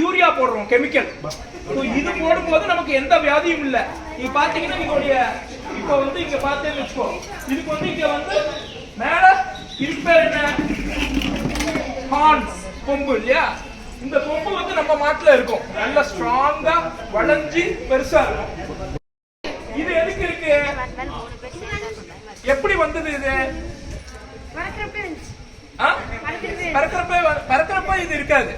Urea போடுறோம் chemical. இது போடும்போது நமக்கு எந்த வியாதியும் இல்ல. நீ பாத்தீங்கன்னா இதோடைய இப்போ வந்து இங்க பார்த்தேன்னு வச்சுக்கோ. இதுக்கு வந்து இங்க வந்து மேல இதுக்கு பேர் என்ன? ஹார்ன்ஸ் கொம்பு இல்லையா? இந்த கொம்பு வந்து நம்ம மாட்டுல இருக்கும். நல்ல ஸ்ட்ராங்கா வளைஞ்சு பெருசா இருக்கும். இது எதுக்கு இருக்கு? எப்படி வந்தது இது? பறக்கறப்ப இது இருக்காது.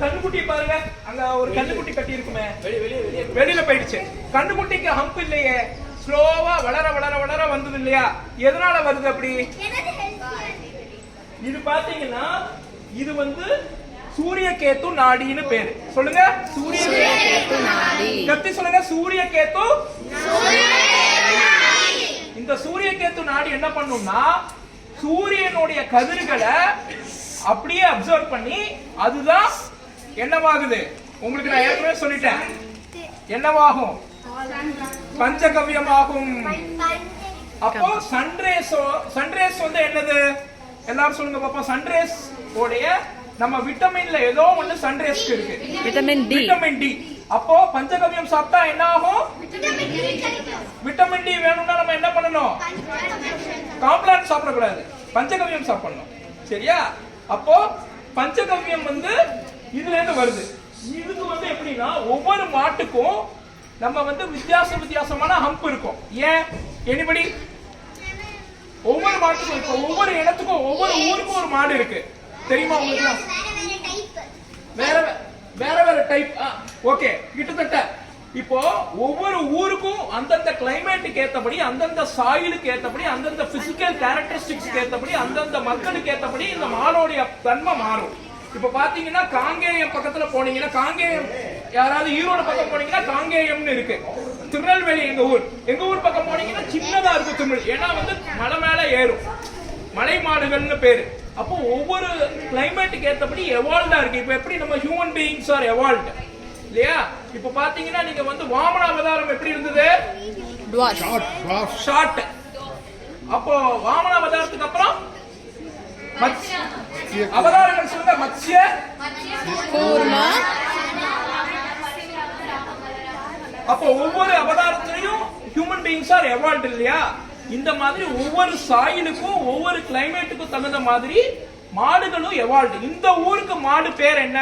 கண்ணுக்குட்டி பாருங்க. அங்க ஒரு கண்ணுக்குட்டி கட்டி இருக்குமே. வெளியில போயிடுச்சு. கண்ணுக்குட்டிக்கு ஹம்ப் இல்லையே. ஸ்லோவா வளர வளர வளர வந்தது இல்லையா? எதனால வருது அப்படி? இது பாத்தீங்கன்னா இது வந்து சூரிய கேத்து நாடின்னு பேரு. சொல்லுங்க. சூரிய கேத்து நாடி. கத்தி சொல்லுங்க. சூரிய கேத்து இந்த சூரிய கேத்து நாடி என்ன பண்ணும்னா சூரியனுடைய கதிர்களை அப்படியே அப்சர்வ் பண்ணி அதுதான் என்னவாகுது? உங்களுக்கு நான் ஏற்கனவே சொல்லிட்டேன். என்னவாகும்? பஞ்சகவ்யமாகும். அப்போ சன்ரேஸ் சன்ரேஸ் வந்து என்னது? எல்லாரும் சொல்லுங்க பாப்போம். சன்ரேஸ் உடைய நம்ம விட்டமின்ல ஏதோ ஒண்ணு சன்ரேஸ்க்கு இருக்கு. Vitamin D. Vitamin D. அப்போ பஞ்சகவ்யம் சாப்பிட்டா என்ன ஆகும் விட்டமின் டி வேணும்னா நம்ம என்ன பண்ணணும்? காம்ப்ளான் சாப்பிடக்கூடாது. பஞ்சகவ்யம் சாப்பிடணும். சரியா? அப்போ பஞ்சகவ்யம் வந்து இதுல இருந்து வருது. இதுக்கு வந்து எப்படின்னா ஒவ்வொரு மாட்டுக்கும் நம்ம வந்து வித்தியாச வித்தியாசமான ஹம்ப் இருக்கும். ஏன்? எனிபடி ஒவ்வொரு மாட்டுக்கும் இப்போ ஒவ்வொரு இடத்துக்கும் ஒவ்வொரு ஊருக்கும் ஒரு மாடு இருக்கு. தெரியுமா உங்களுக்கு வேற வேற வேற டைப் ஓகே கிட்டத்தட்ட இப்போ ஒவ்வொரு ஊருக்கும் அந்தந்த கிளைமேட்டுக்கு ஏத்தபடி அந்தந்த சாயிலுக்கு ஏத்தபடி அந்தந்த பிசிக்கல் கேரக்டரிஸ்டிக்ஸ்க்கு ஏத்தபடி அந்தந்த மக்களுக்கு ஏத்தபடி இந்த மாடோடைய தன்மை மாறும். இப்ப பாத்தீங்கன்னா காங்கேயம் பக்கத்துல போனீங்கன்னா காங்கேயம் யாராவது ஈரோடு பக்கம் போனீங்கன்னா காங்கேயம்னு இருக்கு. திருநெல்வேலி எங்க ஊர். எங்க ஊர் பக்கம் போனீங்கன்னா சின்னதா இருக்கும் திருநெல் ஏன்னா வந்து மலை மேல ஏறும். மலை மாடுகள்னு பேரு. அப்போ ஒவ்வொரு கிளைமேட்டுக்கு ஏத்தபடி எவால்வ்டா இருக்கு. இப்போ எப்படி நம்ம ஹியூமன் பீயிங்ஸ் ஆர் எவால்வ்டு இல்லையா? இப்போ பாத்தீங்கன்னா நீங்க வந்து வாமன அவதாரம் எப்படி இருந்தது? ஷார்ட் அப்போ வாமன அவதாரத்துக்கு அப்புறம் அவதாரங்கள் சொல்லுங்க மத்ஸ்ய கூர்ம அப்போ ஒவ்வொரு அவதாரத்திலையும் ஹியூமன் பீயிங்ஸ் ஆர் எவால்வ்டு இல்லையா? இந்த மாதிரி ஒவ்வொரு சாயிலுக்கும் ஒவ்வொரு கிளைமேட்டுக்கும் தகுந்த மாதிரி மாடுகளும் எவால்வ்டு இந்த ஊருக்கு மாடு பேர் என்ன?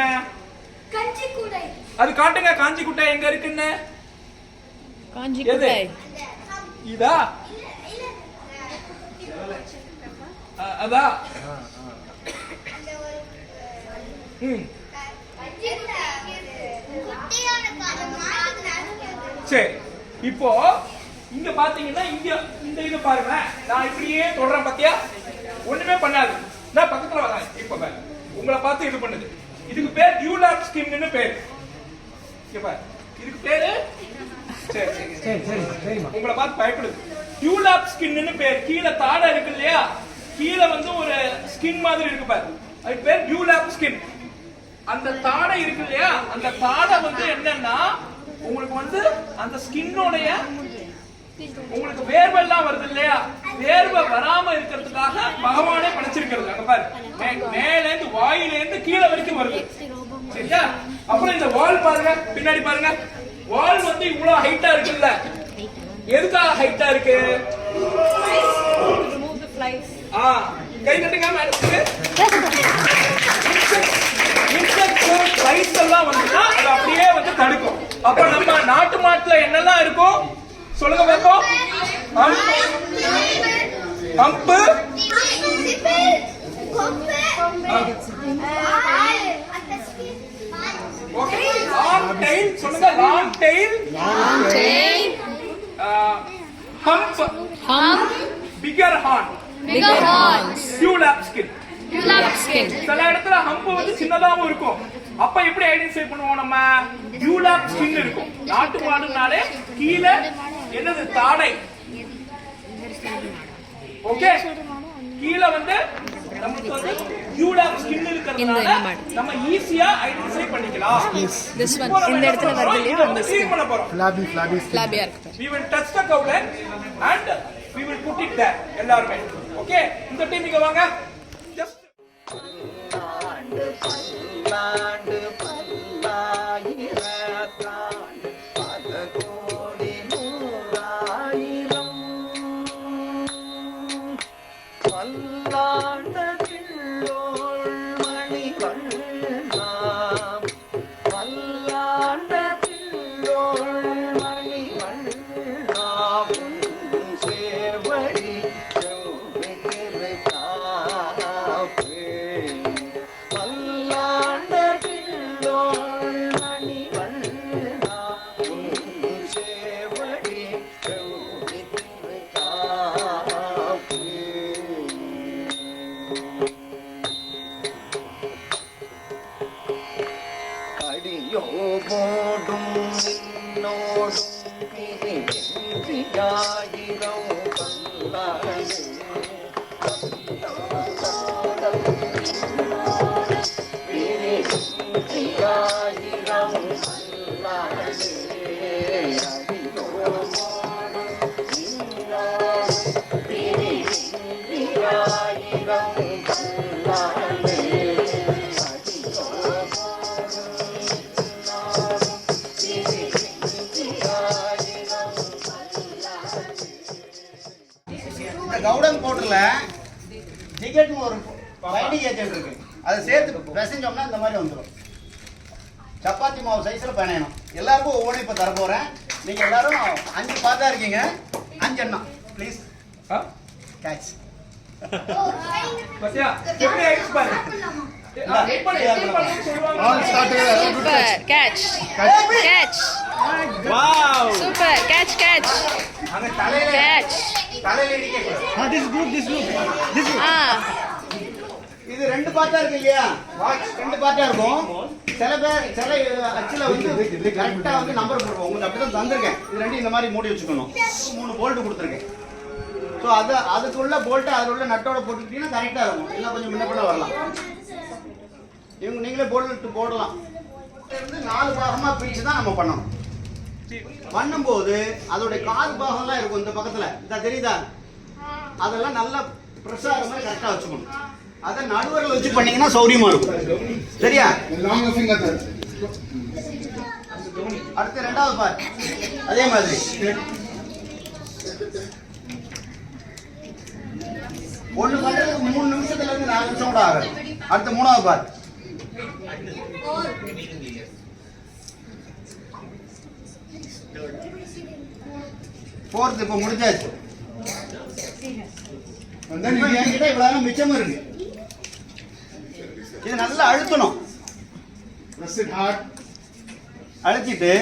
அது காட்டுங்க காஞ்சிக்குட்டை எங்க இருக்குன்னு? காஞ்சி? குட்டை இதா? அ- அதா. ம். சரி இப்போ இங்க பாத்தீங்கன்னா இங்க இந்த இது பாருங்க. நான் இப்படியே தொடறேன் பாத்தியா? ஒண்ணுமே பண்ணாது. நான் பக்கத்துல வரேன் இப்ப. உங்களை பார்த்து இது பண்ணுது. இதுக்கு பேர் டியூலாப் ஸ்கின்னு பேர். பாரு. இதுக்கு பேரு? சரி சரி. சரி உங்களை பார்த்து பயப்படுது. டியூலாப் ஸ்கின்னு பேர். கீழே தாடை இருக்கு இல்லையா? கீழே வந்து ஒரு ஸ்கின் மாதிரி இருக்கு பாரு. அது பேர் டியூலாப் ஸ்கின் அந்த தாடை இருக்கு இல்லையா? அந்த தாடை வந்து என்னன்னா உங்களுக்கு வந்து அந்த ஸ்கின்னோடைய உங்களுக்கு வேர்வை எல்லாம் வருது இல்லையா? வேர்வை வராம இருக்கிறதுக்காக பகவானே படைச்சிருக்கிறது. அங்க பாரு. மேல இருந்து வாயில இருந்து கீழே வரைக்கும் வருது. சரியா? அப்புறம் இந்த வால் பாருங்க. பின்னாடி பாருங்க. வால் வந்து இவ்வளவு ஹைட்டா இருக்குல்ல. எதுக்காக ஹைட்டா இருக்கு? கை தட்டுங்க மேடத்துக்கு ரைஸ் எல்லாம் வந்துன்னா அது அப்படியே வந்து தடுக்கும். அப்ப நம்ம நாட்டு மாட்டுல என்னெல்லாம் இருக்கும் சொல்லுங்க பார்ப்போம் பம்பு ஓகே லாங் டெயில் சொல்லுங்க long tail hump hump. Bigger horn dewlap skin lap skin. சில இடத்துல ஹம்ப் வந்து சின்னதாவும் இருக்கும். அப்ப எப்படி ஐடென்டிஃபை பண்ணுவோம் நம்ம? டியூலாப் ஸ்கின் இருக்கும். நாட்டு மாடுனாலே கீழே என்னது? தாடை. ஓகே கீழே வந்து நமக்கு வந்து டியூலாப் ஸ்கின் இருக்கிறதுனால. நம்ம ஈஸியா ஐடென்டிஃபை பண்ணிக்கலாம். இப்போ நம்ம இந்த இடத்துல வருது இல்லையா? அந்த clean பண்ண போறோம். ஃபிளாபி ஃபிளாபி ஃபிளாபியா இருக்கு we will touch the cowlet and we will put it there. எல்லாருமே. ஓகே இந்த டீம் இங்க வாங்க ஜஸ்ட் നോട് പിരിയായിരം കണ്ടായി பிணையணும் எல்லாருக்கும் ஒவ்வொன்றும் இப்போ தர போகிறேன் நீங்கள் எல்லாரும் அஞ்சு பார்த்தா இருக்கீங்க அஞ்சு எண்ணம் ப்ளீஸ் ஆ? கேட்ச் பாத்தியா எப்படி ஆயிடுச்சு பாரு ஆ, wait பண்ணு, எப்படி பண்ணணும்னு சொல்லுவாங்க. Super. Catch. Catch. Super. Catch. Catch. அங்கே தலையில Catch. தலையில இடிக்க Ah. இது ரெண்டு பார்ட்டா இருக்கு இல்லையா? ரெண்டு பார்ட்டா இருக்கும். சில பேர் சில அச்சில் வந்து கரெக்டாக வந்து நம்பர் போடுவோம். உங்களுக்கு அப்படி தான் தந்திருக்கேன். இது ரெண்டு இந்த மாதிரி மூடி வச்சுக்கணும். மூணு போல்ட்டு கொடுத்துருக்கேன். ஸோ அது அதுக்குள்ள போல்ட்டு அதில் உள்ள நட்டோட போட்டுக்கிட்டீங்கன்னா கரெக்டாக இருக்கும். இல்லை கொஞ்சம் முன்ன வரலாம். இவங்க நீங்களே போல்ட்டு போடலாம். இருந்து நாலு பாகமாக பிரித்து தான் நம்ம பண்ணணும். பண்ணும்போது அதோடைய கால் பாகம்லாம் இருக்கும் இந்த பக்கத்தில். இந்த தெரியுதா? அதெல்லாம் நல்லா ப்ரெஸ் ஆகிற மாதிரி கரெக்டாக வச்சுக்கணும். அதை நடுவரில் வச்சு பண்ணீங்கன்னா சௌரியமா இருக்கும். சரியா. அடுத்து ரெண்டாவது பார்ட் அதே மாதிரி. ஒண்ணு பண்றதுக்கு மூணு நிமிஷத்துல இருந்து நாலு நிமிஷம் கூட ஆகும் அடுத்து மூணாவது பார்ட் போறது இப்ப முடிஞ்சாச்சு. என்கிட்ட இவ்வளவு மிச்சம் இருக்கு. இது நல்லா அழுத்தணும். அழுத்திட்டு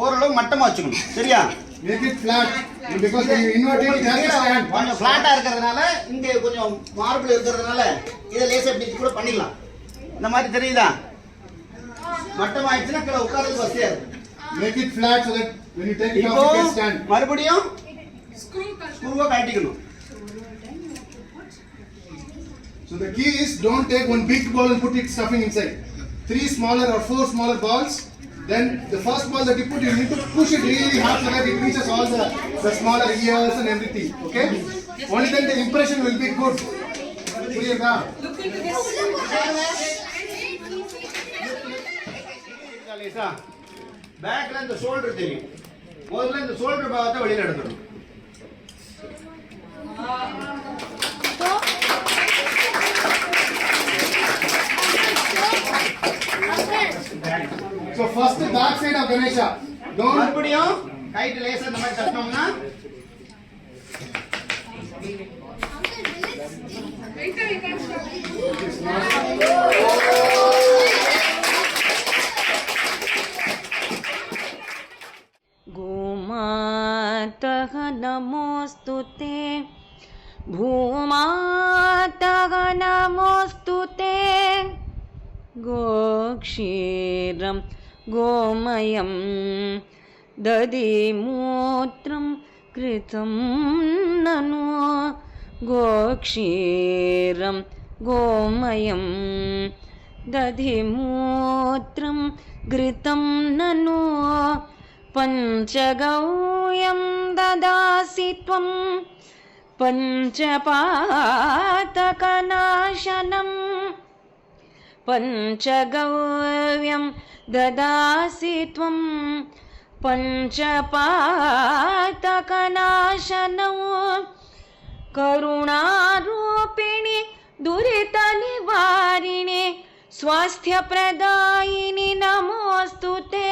ஓரளவு மட்டமா வச்சுக்கணும். சரியா? Has to stand. கொஞ்சம் பிளாட்டா இருக்கிறதுனால இங்க கொஞ்சம் மார்பிள் இருக்கிறதுனால இதை லேசா இப்படி கூட பண்ணிடலாம். இந்த மாதிரி தெரியுதா? மட்டமாயிடுச்சுன்னா கீழே உட்கார்றது வசதியா இருக்கு. Make it flat so that when you take it இப்போ off, it can stand. மறுபடியும் ஸ்க்ரூவை கழட்டிக்கணும். So the key is don't take one big ball and put it stuffing inside. Three smaller or four smaller balls. Then the first ball that you put, you need to push it really hard so that it reaches all the, the smaller ears and everything. Okay? Only then the impression will be good. புரியுதா? லேசா பேக்ல இந்த shoulder தெரியும் முதல்ல இந்த shoulder பாகத்தை வெளியில எடுத்துடணும் so first back side of Ganesha tone மறுபடியும்? கைட் லேசர் இந்த மாதிரி தட்டோம்னா வெயிட் வெயிட் गोमयं दधिमूत्रं कृतं ननु गोक्षीरं गोमयं दधिमूत्रं घृतं ननु पञ्चगौयं ददासि त्वं पञ्चपातकनाशनम् पञ्चगव्यं ददासि त्वं पञ्चपातकनाशनौ करुणारूपिणि दुरितनिवारिणि स्वास्थ्यप्रदायिनि नमोऽस्तु ते।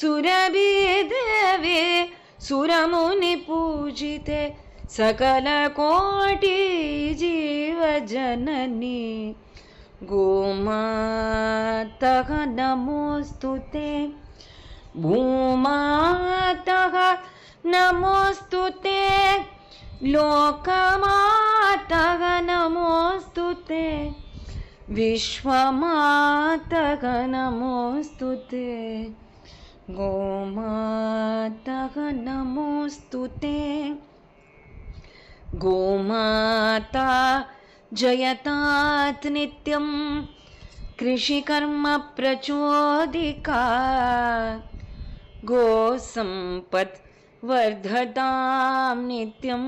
सुरभिदेवे सुरमुनिपूजिते सकलकोटिजीवजननी। गोमातः नमोऽस्तु ते भूमातः नमोऽस्तु ते लोकमातः नमोऽस्तु ते विश्वमातः नमोऽस्तु ते गोमातः नमोऽस्तु ते गोमाता जयतात् नित्यं कृषिकर्म प्रचोदिका गोसम्पत् वर्धतां नित्यं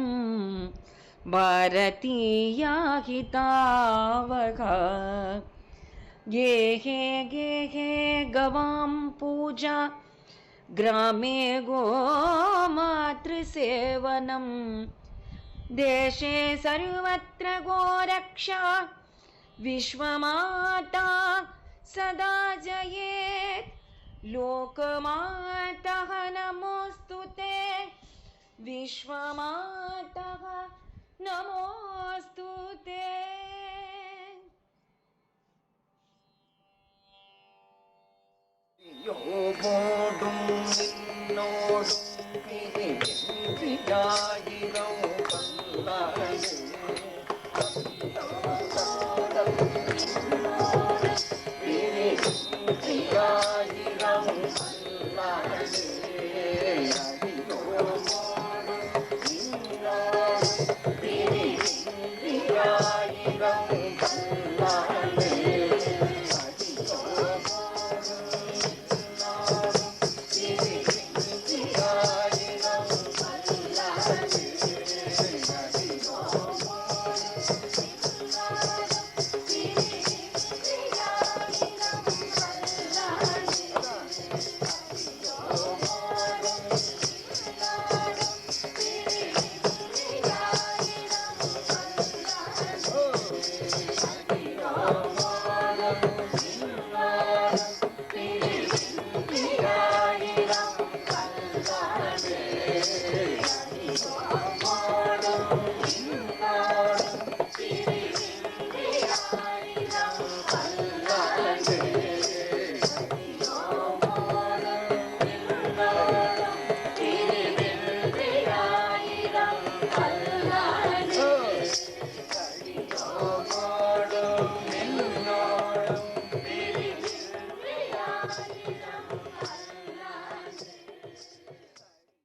भारतीया हितावगा गेहे गेहे गवां पूजा, ग्रामे गोमातृसेवनम्। देशे सर्वत्र गोरक्षा। विश्वमाता सदा जयेत्। लोकमातः नमोऽस्तु ते। विश्वमातः नमोऽस्तु ते। योगोडुं